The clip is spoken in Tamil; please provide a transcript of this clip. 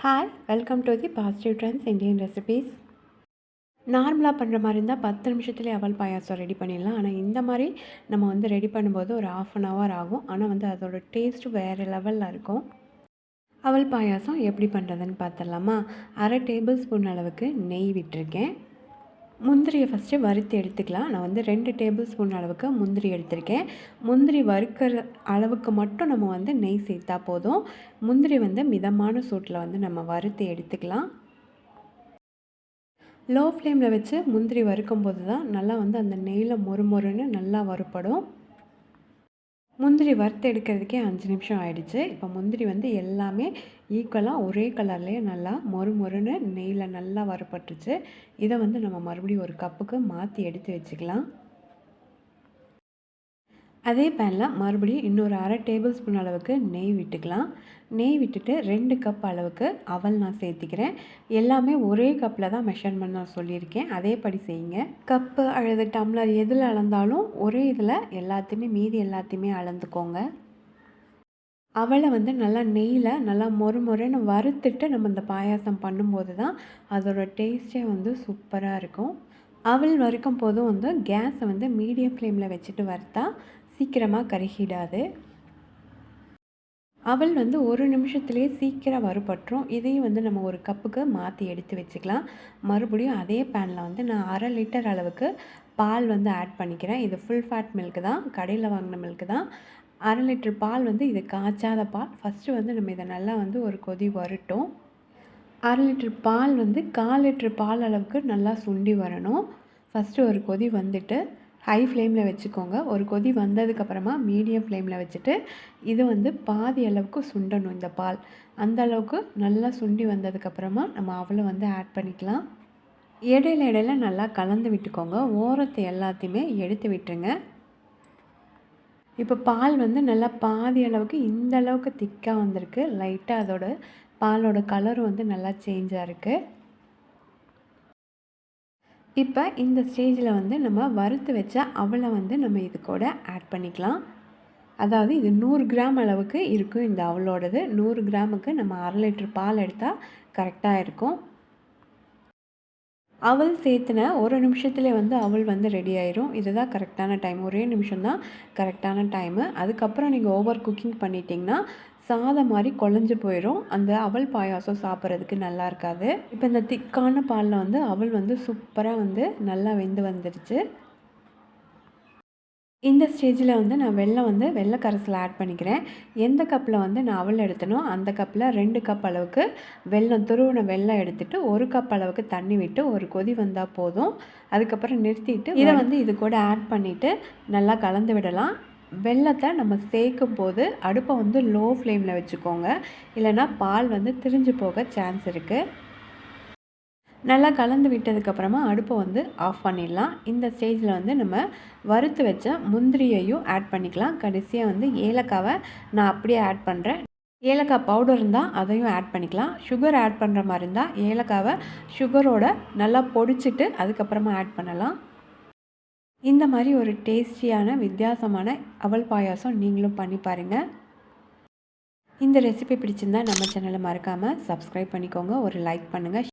Hi welcome to the positive trends Indian recipes நார்மலாக பண்ணுற மாதிரி இருந்தால் பத்து நிமிஷத்துலேயே அவல் பாயாசம் ரெடி பண்ணிடலாம். ஆனால் இந்த மாதிரி நம்ம வந்து ரெடி பண்ணும்போது ஒரு ஆஃப் அன் ஹவர் ஆகும். ஆனால் வந்து அதோட டேஸ்ட்டு வேறு லெவலில் இருக்கும். அவல் பாயாசம் எப்படி பண்ணுறதுன்னு பார்த்துடலாமா? அரை டேபிள் ஸ்பூன் அளவுக்கு நெய் விட்டுருக்கேன். முந்திரியை ஃபஸ்ட்டு வறுத்து எடுத்துக்கலாம். நான் வந்து ரெண்டு டேபிள் ஸ்பூன் அளவுக்கு முந்திரி எடுத்திருக்கேன். முந்திரி வறுக்கிற அளவுக்கு மட்டும் நம்ம வந்து நெய் சேர்த்தா போதும். முந்திரி வந்து மிதமான சூட்டில் வந்து நம்ம வறுத்து எடுத்துக்கலாம். லோ ஃப்ளேமில் வச்சு முந்திரி வறுக்கும் போது தான் நல்லா வந்து அந்த நெய்யில் மொறு மொறுன்னு நல்லா வறுப்படும் முந்திரி வறுத்து எடுக்கிறதுக்கே அஞ்சு நிமிஷம் ஆயிடுச்சு. இப்போ முந்திரி வந்து எல்லாமே ஈக்குவலாக ஒரே கலர்லேயே நல்லா மொறு மொறுன்னு நெய்யில் நல்லா வறுப்பட்டுருச்சு இதை வந்து நம்ம மறுபடியும் ஒரு கப்புக்கு மாற்றி எடுத்து வச்சுக்கலாம். அதே பேனில் மறுபடியும் இன்னொரு அரை டேபிள் ஸ்பூன் அளவுக்கு நெய் விட்டுக்கலாம். நெய் விட்டுட்டு ரெண்டு கப் அளவுக்கு அவல் நான் சேர்த்திக்கிறேன். எல்லாமே ஒரே கப்பில் தான் மெஷர்மெண்ட் நான் சொல்லியிருக்கேன். அதேபடி செய்யுங்க. கப்பு அல்லது டம்ளர் எதில் அளந்தாலும் ஒரே இதில் எல்லாத்தையுமே மீதி எல்லாத்தையுமே அளந்துக்கோங்க. அவளை வந்து நல்லா நெய்யில் நல்லா மொறு மொறுன்னு வறுத்துட்டு நம்ம இந்த பாயாசம் பண்ணும்போது தான் அதோடய டேஸ்ட்டே வந்து சூப்பராக இருக்கும். அவள் வறுக்கும் போதும் வந்து கேஸை வந்து மீடியம் ஃப்ளேமில் வச்சுட்டு வறுத்தா சீக்கிரமாக கருகிடாது. அவள் வந்து ஒரு நிமிஷத்துலேயே சீக்கிரம் வறுபட்டுரும் இதையும் வந்து நம்ம ஒரு கப்புக்கு மாற்றி எடுத்து வச்சுக்கலாம். மறுபடியும் அதே பேனில் வந்து நான் அரை லிட்டர் அளவுக்கு பால் வந்து ஆட் பண்ணிக்கிறேன். இது ஃபுல் ஃபேட் மில்க்கு தான். கடையில் வாங்கின மில்க்கு தான். அரை லிட்டர் பால் வந்து இது காய்ச்சாத பால். ஃபஸ்ட்டு வந்து நம்ம இதை நல்லா வந்து ஒரு கொதி வரட்டும். அரை லிட்டர் பால் வந்து கால் லிட்டர் பால் அளவுக்கு நல்லா சுண்டி வரணும். ஃபஸ்ட்டு ஒரு கொதி வந்துட்டு ஹை ஃப்ளேமில் வச்சுக்கோங்க. ஒரு கொதி வந்ததுக்கப்புறமா மீடியம் ஃப்ளேமில் வச்சுட்டு இது வந்து பாதி அளவுக்கு சுண்டணும் இந்த பால். அந்த அளவுக்கு நல்லா சுண்டி வந்ததுக்கப்புறமா நம்ம அவளை வந்து ஆட் பண்ணிக்கலாம். இடையில இடையில நல்லா கலந்து விட்டுக்கோங்க. ஓரத்தை எல்லாத்தையுமே எடுத்து விட்டுருங்க. இப்போ பால் வந்து நல்லா பாதி அளவுக்கு இந்த அளவுக்கு திக்காக வந்திருக்கு. லைட்டாக அதோட பாலோட கலரும் வந்து நல்லா சேஞ்சாக இருக்குது இப்போ இந்த ஸ்டேஜில் வந்து நம்ம வறுத்து வச்ச அவளை வந்து நம்ம இது கூட ஆட் பண்ணிக்கலாம். அதாவது இது நூறு கிராம் அளவுக்கு இருக்கும் இந்த அவளோடது. நூறு கிராமுக்கு நம்ம அரை லிட்டர் பால் எடுத்தால் கரெக்டாக இருக்கும். அவள் சேர்த்துன ஒரு நிமிஷத்துலேயே வந்து அவள் வந்து ரெடி ஆயிரும். இதுதான் கரெக்டான டைம் ஒரே நிமிஷம் தான் கரெக்டான டைமு அதுக்கப்புறம் நீங்கள் ஓவர் குக்கிங் பண்ணிட்டீங்கன்னா சாதம் மாதிரி குழஞ்சி போயிடும் அந்த அவல் பாயாசம் சாப்பிட்றதுக்கு நல்லா இருக்காது. இப்போ இந்த திக்கான பாலில் வந்து அவள் வந்து சூப்பராக வந்து நல்லா வெந்து வந்துடுச்சு இந்த ஸ்டேஜில் வந்து நான் வெள்ளம் வந்து வெள்ளை கரைசல் ஆட் பண்ணிக்கிறேன். எந்த கப்பில் வந்து நான் அவள் எடுத்தனோ அந்த கப்பில் ரெண்டு கப் அளவுக்கு வெள்ளம் துருவின வெள்ளம் எடுத்துகிட்டு ஒரு கப் அளவுக்கு தண்ணி விட்டு ஒரு கொதி வந்தால் போதும். அதுக்கப்புறம் நிறுத்திட்டு இதை வந்து இது கூட ஆட் பண்ணிவிட்டு நல்லா கலந்து விடலாம். வெள்ளத்தை நம்ம சேர்க்கும் போது அடுப்பை வந்து லோ ஃப்ளேமில் வச்சுக்கோங்க. இல்லைனா பால் வந்து திரிஞ்சு போக சான்ஸ் இருக்குது நல்லா கலந்து விட்டதுக்கப்புறமா அடுப்பை வந்து ஆஃப் பண்ணிடலாம். இந்த ஸ்டேஜில் வந்து நம்ம வறுத்து வச்ச முந்திரியையும் ஆட் பண்ணிக்கலாம். கடைசியாக வந்து ஏலக்காவை நான் அப்படியே ஆட் பண்ணுறேன் ஏலக்காய் பவுடர் இருந்தால் அதையும் ஆட் பண்ணிக்கலாம். சுகர் ஆட் பண்ணுற மாதிரி இருந்தால் ஏலக்காவை சுகரோட நல்லா பொடிச்சிட்டு அதுக்கப்புறமா ஆட் பண்ணலாம். இந்த மாதிரி ஒரு டேஸ்டியான வித்தியாசமான அவல் பாயாசம் நீங்களும் பண்ணி பாருங்கள் இந்த ரெசிபி பிடிச்சிருந்தா நம்ம சேனலை மறக்காமல் சப்ஸ்கிரைப் பண்ணிக்கோங்க. ஒரு லைக் பண்ணுங்கள்